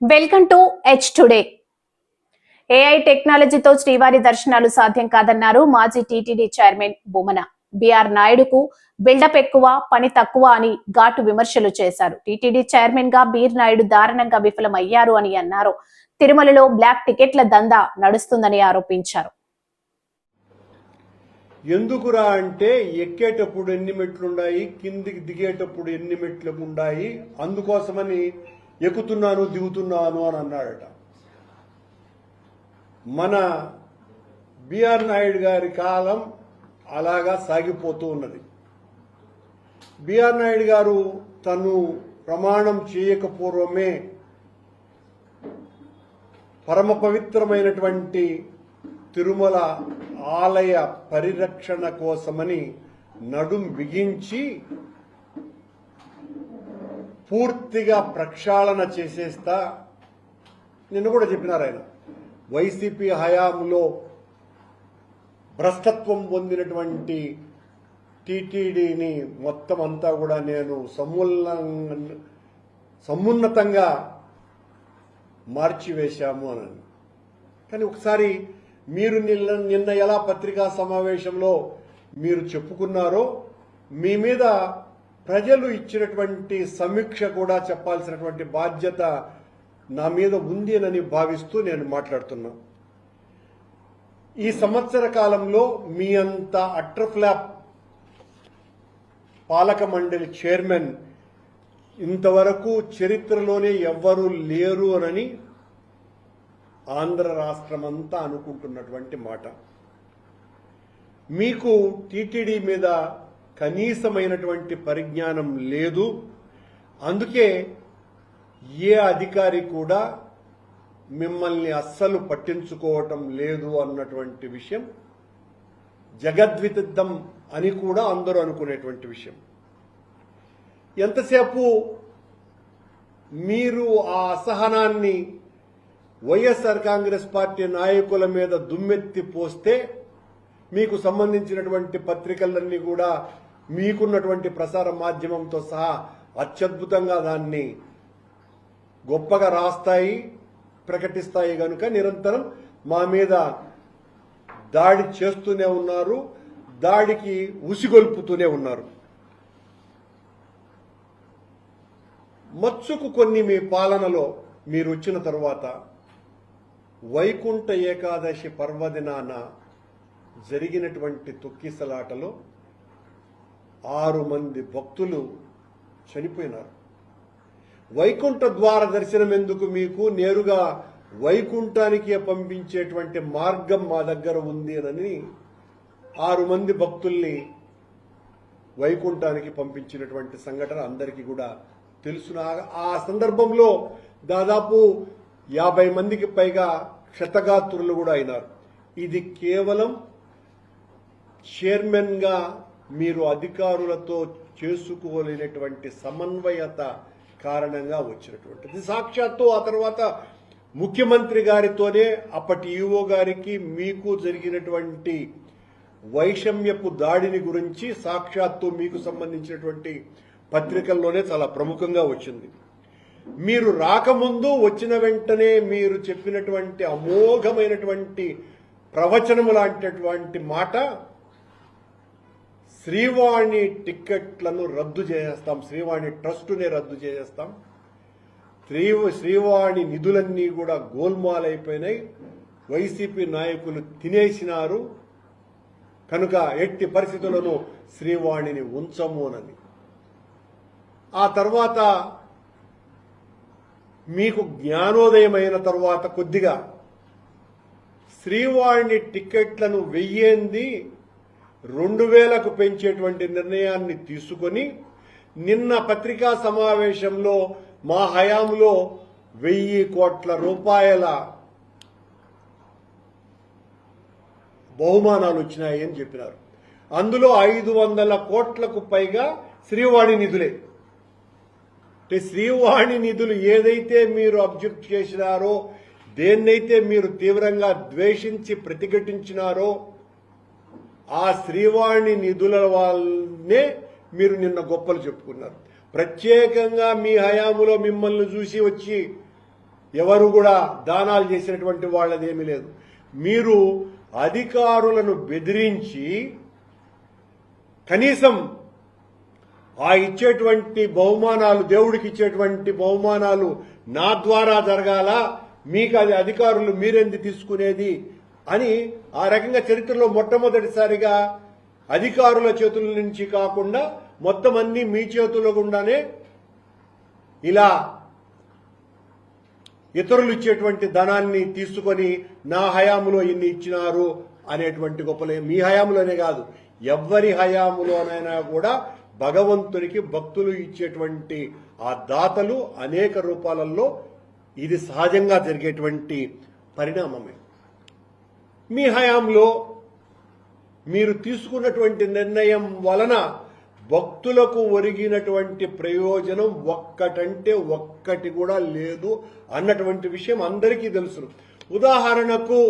Welcome to H today AI టెక్నాలజీతో శ్రీవారి దర్శనాలు సాధ్యం కాదన్నారు మాజీ టీటీడీ చైర్మన్ బొమ్మన. బిఆర్ నాయుడుకు బిల్డప్ ఎక్కువ పని తక్కువ అని ఘాటు విమర్శలు చేశారు. టీటీడీ చైర్మన్గా బీర్ నాయుడు దారుణంగా విఫలమయ్యారు అని అన్నారు. తిరుమలలో బ్లాక్ టికెట్ల దందా నడుస్తుందని ఆరోపించారు. ఎందుకురా అంటే ఎక్కేటప్పుడు ఎన్ని మెట్లు ఉన్నాయి కిందికి దిగేటప్పుడు ఎన్ని మెట్లు ఉన్నాయి అందుకోసమని ఎక్కుతున్నాను దిగుతున్నాను అని అన్నాడట. మన బిఆర్ నాయుడు గారి కాలం అలాగా సాగిపోతూ ఉన్నది. బిఆర్ నాయుడు గారు తను ప్రమాణం చేయకపూర్వమే పరమ పవిత్రమైనటువంటి తిరుమల ఆలయ పరిరక్షణ కోసమని నడుం బిగించి పూర్తిగా ప్రక్షాళన చేసేస్తా. నిన్న కూడా చెప్పినారు ఆయన. వైసీపీ హయాంలో భ్రష్టత్వం పొందినటువంటి టీటీడీని మొత్తం అంతా కూడా నేను సమున్న సమున్నతంగా మార్చివేశాము అని కానీ ఒకసారి మీరు నిన్న నిన్న ఎలా పత్రికా సమావేశంలో మీరు చెప్పుకున్నారో మీ మీద ప్రజలు ఇచ్చినటువంటి సమీక్ష కూడా చెప్పాల్సినటువంటి బాధ్యత నా మీద ఉంది అని భావిస్తూ నేను మాట్లాడుతున్నా. ఈ సంవత్సర కాలంలో మీ అంత అట్రఫ్లాప్ పాలక మండలి చైర్మన్ ఇంతవరకు చరిత్రలోనే ఎవ్వరూ లేరు అనని ఆంధ్ర రాష్ట్రమంతా అనుకుంటున్నటువంటి మాట. మీకు టీటీడీ మీద కనీసమైనటువంటి పరిజ్ఞానం లేదు. అందుకే ఏ అధికారి కూడా మిమ్మల్ని అస్సలు పట్టించుకోవటం లేదు అన్నటువంటి విషయం. జగద్విదిద్దం అని కూడా అందరూ అనుకునేటువంటి విషయం. ఎంతసేపు మీరు ఆ అసహనాన్ని వైఎస్ఆర్ కాంగ్రెస్ పార్టీ నాయకుల మీద దుమ్మెత్తి పోస్తే మీకు సంబంధించినటువంటి పత్రికలన్నీ కూడా మీకున్నటువంటి ప్రసార మాధ్యమంతో సహా అత్యద్భుతంగా దాన్ని గొప్పగా రాస్తాయి ప్రకటిస్తాయి కనుక నిరంతరం మా మీద దాడి చేస్తూనే ఉన్నారు దాడికి ఉసిగొల్పుతూనే ఉన్నారు. మచ్చుకు కొన్ని మీ పాలనలో మీరు వచ్చిన తర్వాత వైకుంఠ ఏకాదశి పర్వదినాన జరిగినటువంటి తొక్కిసలాటలో ఆరు మంది భక్తులు చనిపోయినారు. వైకుంఠ ద్వార దర్శనం ఎందుకు మీకు? నేరుగా వైకుంఠానికి పంపించేటువంటి మార్గం మా దగ్గర ఉంది అని ఆరు మంది భక్తుల్ని వైకుంఠానికి పంపించినటువంటి సంఘటన అందరికీ కూడా తెలుసు. ఆ సందర్భంలో దాదాపు యాభై మందికి పైగా క్షతగాత్రులు కూడా అయినారు. ఇది కేవలం చైర్మన్గా మీరు అధికారులతో చేసుకోలేనటువంటి సమన్వయత కారణంగా వచ్చినటువంటిది. సాక్షాత్తు ఆ తర్వాత ముఖ్యమంత్రి గారితోనే అప్పటి ఈఓ గారికి మీకు జరిగినటువంటి వైషమ్యపు దాడిని గురించి సాక్షాత్తు మీకు సంబంధించినటువంటి పత్రికల్లోనే చాలా ప్రముఖంగా వచ్చింది. మీరు రాకముందు వచ్చిన వెంటనే మీరు చెప్పినటువంటి అమోఘమైనటువంటి ప్రవచనము లాంటిటువంటి మాట శ్రీవాణి టిక్కెట్లను రద్దు చేసేస్తాం. శ్రీవాణి ట్రస్టునే రద్దు చేసేస్తాం. శ్రీ శ్రీవాణి నిధులన్నీ కూడా గోల్మాల్ అయిపోయినాయి వైసీపీ నాయకులు తినేసినారు. కనుక ఎట్టి పరిస్థితులను శ్రీవాణిని ఉంచము అని ఆ తర్వాత మీకు జ్ఞానోదయమైన తర్వాత కొద్దిగా శ్రీవాణి టిక్కెట్లను వెయ్యేంది రెండు వేలకు పెంచేటువంటి నిర్ణయాన్ని తీసుకొని నిన్న పత్రికా సమావేశంలో మా హయాంలో వెయ్యి కోట్ల రూపాయల బహుమానాలు వచ్చినాయి అని చెప్పినారు. అందులో ఐదు వందల కోట్లకు పైగా శ్రీవాణి నిధులే. అంటే శ్రీవాణి నిధులు ఏదైతే మీరు అబ్జెక్ట్ చేసినారో దేన్నైతే మీరు తీవ్రంగా ద్వేషించి ప్రతిఘటించినారో ఆ శ్రీవాణి నిధుల వాళ్ళనే మీరు నిన్న గొప్పలు చెప్పుకున్నారు. ప్రత్యేకంగా మీ హయాములో మిమ్మల్ని చూసి వచ్చి ఎవరు కూడా దానాలు చేసినటువంటి వాళ్ళదేమీ లేదు. మీరు అధికారులను బెదిరించి కనీసం ఆ ఇచ్చేటువంటి బహుమానాలు దేవుడికి ఇచ్చేటువంటి బహుమానాలు నా ద్వారా జరగాల? మీకు అది అధికారులు మీరెంది తీసుకునేది? అని ఆ రకంగా చరిత్రలో మొట్టమొదటిసారిగా అధికారుల చేతుల నుంచి కాకుండా మొత్తం అన్ని మీ చేతుల గుండానే ఇలా ఇతరులు ఇచ్చేటువంటి ధనాన్ని తీసుకొని నా హయాములో ఇన్ని ఇచ్చినారు అనేటువంటి గొప్పలే మీ హయాములోనే కాదు ఎవ్వరి హయాములోనైనా కూడా భగవంతునికి భక్తులు ఇచ్చేటువంటి ఆ దాతలు అనేక రూపాలలో ఇది సహజంగా జరిగేటువంటి పరిణామమే. మీ హయాంలో మీరు తీసుకున్నటువంటి నిర్ణయం వలన భక్తులకు ఒరిగినటువంటి ప్రయోజనం ఒక్కటంటే ఒక్కటి కూడా లేదు అన్నటువంటి విషయం అందరికీ తెలుసు ఉదాహరణకు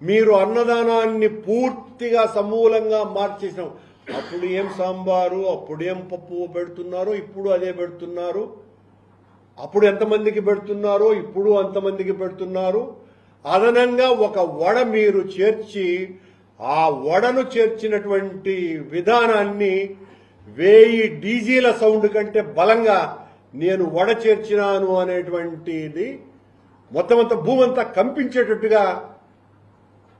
మీరు అన్నదానాన్ని పూర్తిగా సమూలంగా మార్చేసినాం. అప్పుడు ఏం సాంబారు అప్పుడు ఏం పప్పు పెడుతున్నారు ఇప్పుడు అదే పెడుతున్నారు. అప్పుడు ఎంతమందికి పెడుతున్నారో ఇప్పుడు అంతమందికి పెడుతున్నారు. అదనంగా ఒక వడ మీరు చేర్చి ఆ వడను చేర్చినటువంటి విధానాన్ని వేయి డీజీల సౌండ్ కంటే బలంగా నేను వడ చేర్చినాను అనేటువంటిది మొత్తం అంతా భూమంతా కంపించేటట్టుగా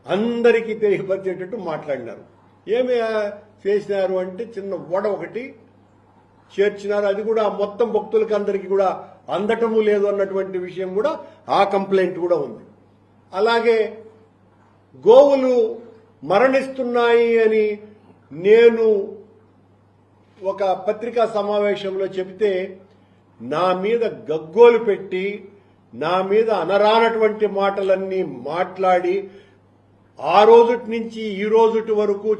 అందరికీ తెలియపరిచేటట్టు మాట్లాడినారు. ఏమి చేసినారు అంటే చిన్న వడ ఒకటి చేర్చినారు. అది కూడా మొత్తం భక్తులకి అందరికీ కూడా అందటము లేదు అన్నటువంటి విషయం కూడా ఆ కంప్లైంట్ కూడా ఉంది. అలాగే గోవులు మరణిస్తున్నాయి అని నేను ఒక పత్రికా సమావేశంలో చెబితే నా మీద గగ్గోలు పెట్టి నా మీద అనరానటువంటి మాటలన్నీ మాట్లాడి ఆ రోజుటి నుంచి ఈ రోజుటి వరకు